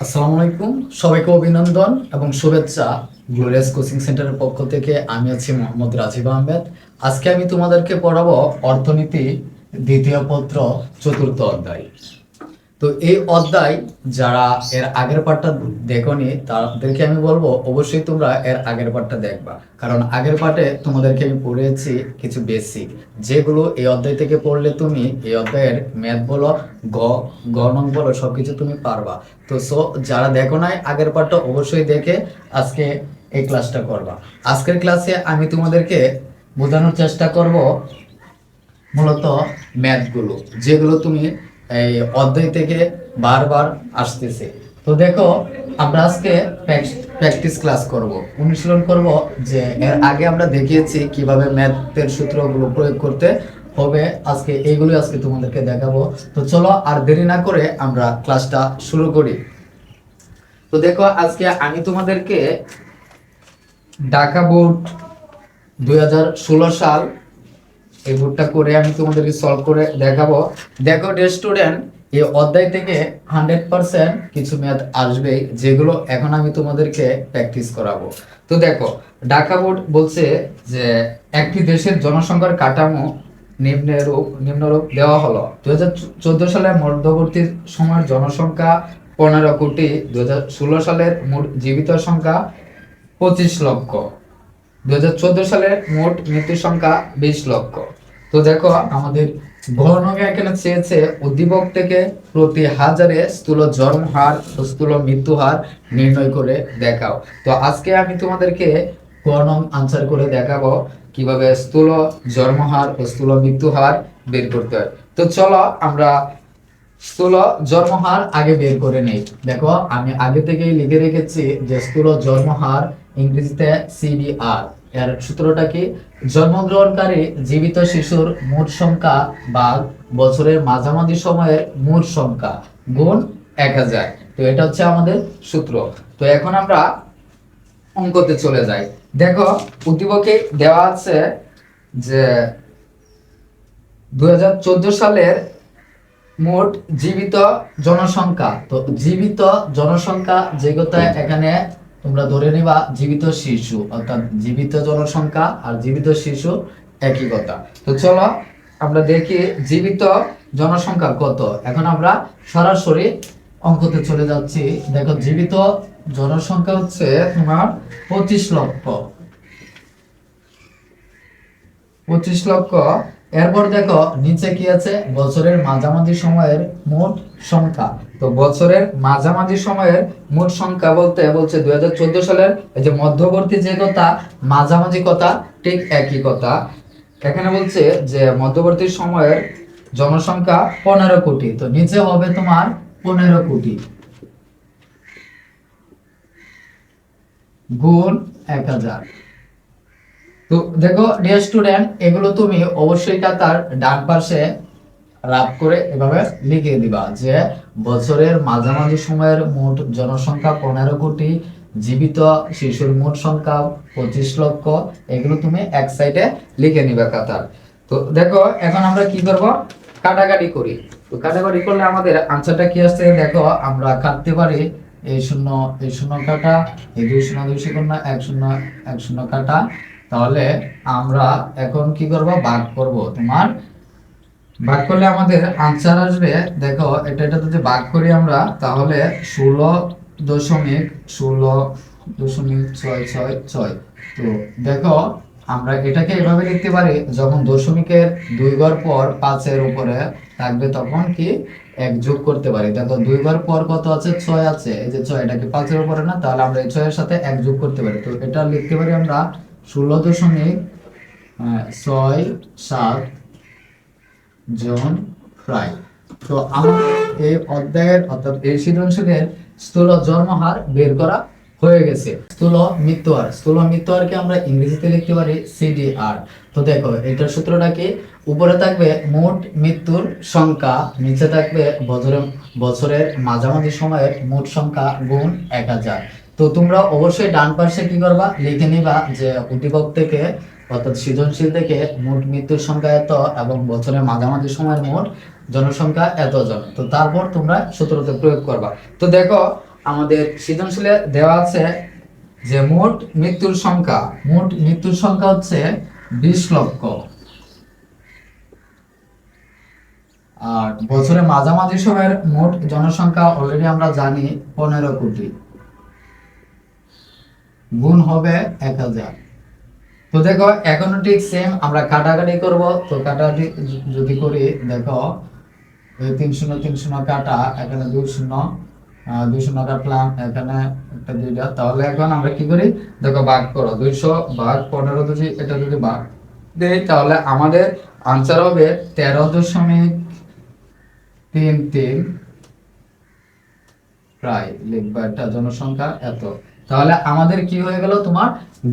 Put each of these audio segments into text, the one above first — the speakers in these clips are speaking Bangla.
আসসালামু আলাইকুম। সবাইকে অভিনন্দন এবং শুভেচ্ছা গ্লোরিয়াস কোচিং সেন্টারের পক্ষ থেকে। আমি আছি মোহাম্মদ রাজীব আহমেদ। আজকে আমি তোমাদেরকে পড়াবো অর্থনীতি, দ্বিতীয় পত্র, চতুর্থ অধ্যায়। তো এই অধ্যায় যারা এর আগের পার্টটা দেখোনি, তাদেরকে আমি বলব, অবশ্যই তোমরা এর আগের পার্টটা দেখবা। কারণ আগের পার্টে তোমাদেরকে আমি পড়েছি কিছু বেসিক যেগুলো এই অধ্যায় থেকে পড়লে তুমি এই অধ্যায়ের ম্যাথ বলো, গ গণন বলো, সবকিছু তুমি পারবা। তো সো যারা দেখো নাই আগের পার্টটা অবশ্যই দেখে আজকে এই ক্লাসটা করবা। আজকের ক্লাসে আমি তোমাদেরকে বোঝানোর চেষ্টা করব মূলত ম্যাথগুলো যেগুলো তুমি এই অধ্যায় থেকে বারবার আসতেছে। তো দেখো, আমরা আজকে প্র্যাকটিস ক্লাস করব। অনুশীলন করব যে এর আগে আমরা দেখিয়েছি কীভাবে ম্যাথের সূত্রগুলো প্রয়োগ করতে হবে। আজকে এইগুলো আজকে তোমাদেরকে দেখাবো। তো চলো আর দেরি না করে আমরা ক্লাসটা শুরু করি। তো দেখো, আজকে আমি তোমাদেরকে ঢাকা বোর্ড দুই হাজার ষোলো সাল এই বোর্ডটা করে আমি তোমাদেরকে সলভ করে দেখাবো। দেখো ডে স্টুডেন্ট এই অধ্যায় থেকে হান্ড্রেড পার্সেন্ট কিছু ম্যাথ আসবে যেগুলো এখন আমি তোমাদেরকে প্র্যাকটিস করাবো। তো দেখো, ঢাকা বোর্ড বলছে যে, একটি দেশের জনসংখ্যার কাঠামো নিম্নরূপ নিম্নরূপ দেওয়া হলো। দু সালের মধ্যবর্তী সময়ের জনসংখ্যা পনেরো কোটি। দু হাজার ষোলো সালের মোট জীবিত সংখ্যা পঁচিশ লক্ষ। দু সালের মোট মৃত্যুর সংখ্যা বিশ লক্ষ। তো দেখো, আমাদের গণকে এখানে চেয়েছে উদ্দীপক থেকে প্রতি হাজারে স্থূল জন্ম হার স্থূল মৃত্যু হার নির্ণয় করে দেখাও। তো আজকে আমি তোমাদেরকে গণম আনসার করে দেখাবো কীভাবে স্থূল জন্মহার ও স্থূল মৃত্যু হার বের করতে হয়। তো চলো আমরা স্থূল জন্মহার আগে বের করে নেই। দেখো, আমি আগে থেকেই লিখে রেখেছি যে স্থূল জন্মহার ইংরেজিতে সিডিআর এর সূত্রটা কি? জন্মগ্রহণকারী জীবিত শিশুর মোট সংখ্যা বা বছরের মাঝামাঝি সময়ের মোট সংখ্যা গুণ এক হাজার। তো এটা হচ্ছে আমাদের সূত্র। তো এখন আমরা অঙ্কতে চলে যাই। দেখো, উদ্দীপকে দেওয়া আছে যে দু হাজার চোদ্দ সালের মোট জীবিত জনসংখ্যা। তো জীবিত জনসংখ্যা যে কথা এখানে তোমরা ধরে নিবা জীবিত শিশু, অর্থাৎ জীবিত জনসংখ্যা আর জীবিত শিশু একই কথা। তো চলো আমরা দেখি জীবিত জনসংখ্যা কত। এখন আমরা সরাসরি অঙ্কতে চলে যাচ্ছি। দেখো, জীবিত জনসংখ্যা হচ্ছে তোমার পঁচিশ লক্ষ। পঁচিশ লক্ষ। এরপর দেখো, নিচে কি আছে? বছরের মাঝামাঝি সময়ের মোট সংখ্যা। তো বছরের মাঝামাঝি সময়ের মোট সংখ্যা বলতে বলছে দুই সালের এই যে মধ্যবর্তী যে কথা, মাঝামাঝি কথা, ঠিক একই কথা। এখানে বলছে যে মধ্যবর্তী সময়ের জনসংখ্যা পনেরো কোটি, তো নিচে হবে তোমার পনেরো কোটি। গুণ এক হাজার। তো দেখো ডিয়ার স্টুডেন্ট এগুলো তুমি অবশ্যই তার ডান পাশে রাব করে এভাবে লিখে দিবা যে বছরের মাঝামাঝি সময়ের মোট জনসংখ্যা পনেরো কোটি, জীবিত শিশুর মোট সংখ্যা পঁচিশ লক্ষ। এগুলো তুমি এক সাইডে লিখে নিবে কাতার তো দেখো, এখন আমরা কি করব? কাটাকাটি করি। তো কাটাকাটি করলে আমাদের আনসারটা কি আসছে? দেখো, আমরা কাটতে পারি। এই শূন্য এই শূন্য কাটা, এই দুই শূন্য দুই শূন্য, এক শূন্য এক শূন্য কাটা। তাহলে আমরা এখন কি করব? ভাগ করব তোমার ভাগ করলে আমাদের আনসার আসবে, দেখো, এটা এটা যদি ভাগ করি আমরা, তাহলে ষোলো দশমিক ষোলো দশমিক ছয় ছয় ছয়। তো দেখো, আমরা এটাকে এভাবে লিখতে পারি, যখন দশমিকের দুই ঘর পর পাঁচের উপরে থাকবে, তখন কি এক যোগ করতে পারি। দেখো, দুই ঘর পর কত আছে? ছয় আছে। এই যে ছয় এটাকে পাঁচের উপরে না? তাহলে আমরা এই ছয়ের সাথে এক যোগ করতে পারি। তো এটা লিখতে পারি আমরা ষোলো দশমিক ছয় সাত জন প্রায়। তো আমার এই অধ্যায়ের অর্থাৎ এই সৃজনশীলের স্থূল জন্মহার বের করা হয়ে গেছে। স্থূল মৃত্যু হার স্থূল মৃত্যু হারকে আমরা ইংরেজিতে লিখতে পারি সিডিআর তো দেখো এটার সূত্রটা কি? উপরে থাকবে মোট মৃত্যুর সংখ্যা, নিচে থাকবে বছরের বছরের মাঝামাঝি সময়ের মোট সংখ্যা গুণ এক হাজার। তো তোমরা অবশ্যই ডান পাশে কি করবা? লিখে নিবা যে উদ্দীপক থেকে অর্থাৎ সৃজনশীল থেকে মোট মৃত্যুর সংখ্যা এত এবং বছরের মাঝামাঝি সময়ের মোট জনসংখ্যা এত জন তো তারপর তোমরা সূত্রতে প্রয়োগ করবা। তো দেখো, আমাদের সৃজনশীলে দেওয়া আছে যে মোট মৃত্যুর সংখ্যা, মোট মৃত্যুর সংখ্যা হচ্ছে বিশ লক্ষ। আর বছরে মাঝামাঝি সময়ের মোট জনসংখ্যা অলরেডি আমরা জানি পনেরো কোটি। গুণ হবে এক হাজার। তো দেখো, এখনও ঠিক সেম আমরা কাটাকাটি করব। তো কাটাকাটি যদি করি, দেখো তিন শূন্য তিন শূন্য কাটা, এখানে দুই শূন্য দুই শূন্য কাটলাম, এখানে একটা দুইটা। তাহলে এখন আমরা কি করি? দেখো, ভাগ করো, দুইশো ভাগ পনেরো যদি এটা যদি ভাগ দেই, তাহলে আমাদের আনসার হবে তেরো দশমিক তিন তিন। প্রায়, লিখবা একটা জনসংখ্যা এত। তাহলে আমাদের কি হয়ে গেল? তোমার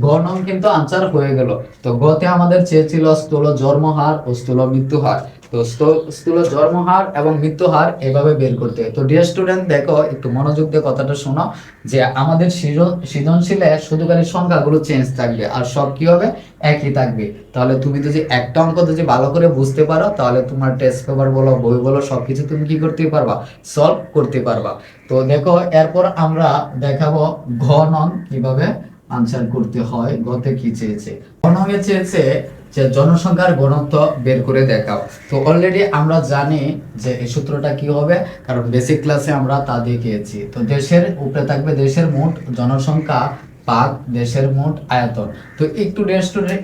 গণন কিন্তু আনসার হয়ে গেল। তো গতে আমাদের চেয়েছিল স্থূল জন্মহার ও স্থূল মৃত্যু হার তো স্থূ- স্থূল জন্মহার এবং মৃত্যু হার এভাবে বের করতে। হয় তো ডিয়ার স্টুডেন্ট দেখো, একটু মনোযোগ দিয়ে কথাটা শোনো, যে আমাদের সৃজন- সৃজনশীলে শুধু খালি সংখ্যাগুলো চেঞ্জ থাকবে আর সব কি হবে? একই থাকবে। তাহলে তুমি যদি একটা অঙ্ক যদি ভালো করে বুঝতে পারো, তাহলে তোমার টেস্ট পেপার বলো, বই বলো, সবকিছু তুমি কি করতে পারবা? সলভ করতে পারবা। তো দেখো, এরপর আমরা দেখাবো ঘনন কীভাবে আনসার করতে হয়, গতে কি চেয়েছে? ঘননে চেয়েছে যে জনসংখ্যার ঘনত্ব বের করে দেখাও। তো অলরেডি আমরা জানি যে এই সূত্রটা কি হবে, কারণ বেসিক ক্লাসে আমরা তা দেখিয়েছি। তো দেশের উপরে থাকবে, দেশের মোট জনসংখ্যা পাক দেশের মোট আয়তন। তো একটু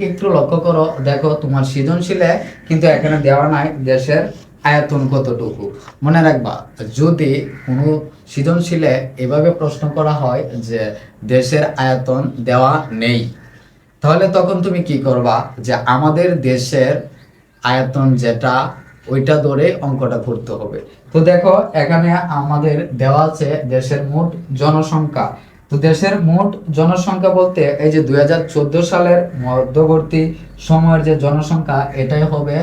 একটু লক্ষ্য করো, দেখো তোমার সৃজনশীলে কিন্তু এখানে দেওয়া নাই দেশের আয়তন কতটুকু। মনে রাখবা, যদি কোনো সৃজনশীলে এভাবে প্রশ্ন করা হয় যে দেশের আয়তন দেওয়া নেই তাহলে তখন তুমি কি করবা? যে আমাদের দেশের আয়তন যেটা, ওইটা ধরে অঙ্কটা করতে হবে। তো দেখো, এখানে আমাদের দেওয়া আছে দেশের মোট জনসংখ্যা। তো দেশের মোট জনসংখ্যা বলতে এই যে দুই হাজার চোদ্দ সালের মধ্যবর্তী সময়ের যে জনসংখ্যা, এটাই হবে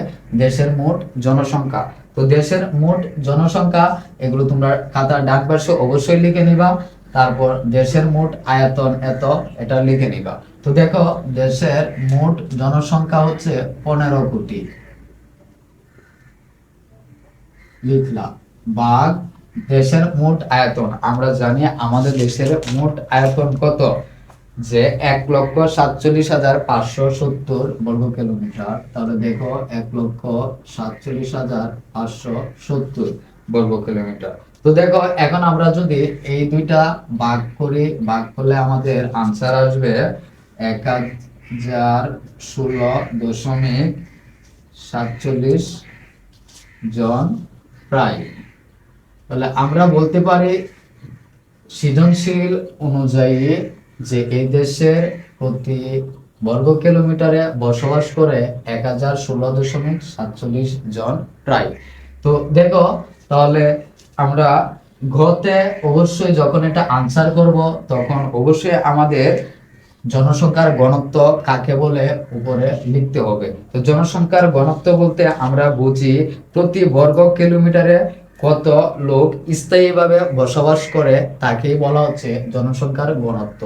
দেশের মোট জনসংখ্যা। তো দেশের মোট জনসংখ্যা, এগুলো তোমরা খাতার ডাক অবশ্যই লিখে নিবা। তারপর দেশের মোট আয়তন এত, এটা লিখে নিবা। তো দেখো, দেশের মোট জনসংখ্যা হচ্ছে পনেরো কোটি। লিখলাম। বাঘ, দেশের মোট আয়তন। আমরা জানি আমাদের দেশের মোট আয়তন কত? যে এক লক্ষ সাতচল্লিশ হাজার পাঁচশো সত্তর বর্গ কিলোমিটার। তাহলে দেখো, এক লক্ষ সাতচল্লিশ হাজার পাঁচশো সত্তর বর্গ কিলোমিটার। তো দেখো, এখন আমরা যদি এই দুইটা ভাগ করি, ভাগ করলে আমাদের আনসার আসবে এক হাজার ষোলো দশমিক সাতচল্লিশ জন প্রায়। তাহলে আমরা বলতে পারি, সৃজনশীল অনুযায়ী যে এই দেশের প্রতি বর্গ কিলোমিটারে বসবাস করে এক হাজার ষোলো দশমিক সাতচল্লিশ জন প্রায়। তো দেখো, তাহলে আমরা ঘতে অবশ্যই যখন এটা আনসার করব, তখন অবশ্যই আমাদের জনসংখ্যার ঘনত্ব কাকে বলে উপরে লিখতে হবে। তো জনসংখ্যার ঘনত্ব বলতে আমরা বুঝি প্রতি বর্গ কিলোমিটারে কত লোক স্থায়ীভাবে বসবাস করে তাকেই বলা হচ্ছে জনসংখ্যার ঘনত্ব।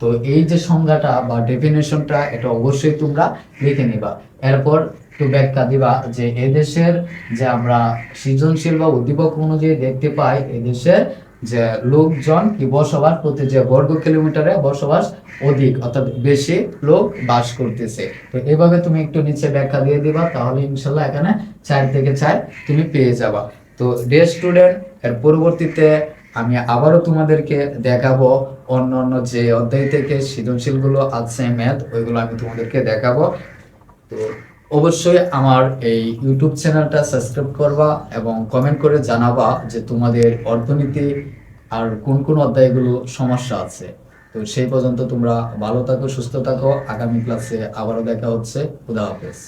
তো এই যে সংজ্ঞাটা বা ডেফিনেশনটা এটা অবশ্যই তোমরা লিখে নিবা। এরপর একটু ব্যাখ্যা দিবা যে এদেশের যে আমরা সৃজনশীল বা উদ্দীপক অনুযায়ী দেখতে পাই, এদেশের যে লোকজন কি বসবাস প্রতি যে বর্গ কিলোমিটারে বসবাস অধিক, অর্থাৎ বেশি লোক বাস করতেছে। তো এভাবে তুমি একটু নিচে ব্যাখ্যা দিয়ে দিবা, তাহলে ইনশাল্লাহ এখানে চার থেকে চার তুমি পেয়ে যাবা। তো ডে স্টুডেন্ট এর পরবর্তীতে আমি আবারও তোমাদেরকে দেখাবো অন্য অন্য যে অধ্যায় থেকে সৃজনশীলগুলো আছে ম্যাথ ওইগুলো আমি তোমাদেরকে দেখাবো। তো অবশ্যই আমার এই ইউটিউব চ্যানেলটা সাবস্ক্রাইব করবা এবং কমেন্ট করে জানাবা যে তোমাদের অর্থনীতি আর কোন কোন অধ্যায়গুলো সমস্যা আছে। তো সেই পর্যন্ত তোমরা ভালো থাকো, সুস্থ থাকো। আগামী ক্লাসে আবারও দেখা হচ্ছে। খুদা হাফেজ।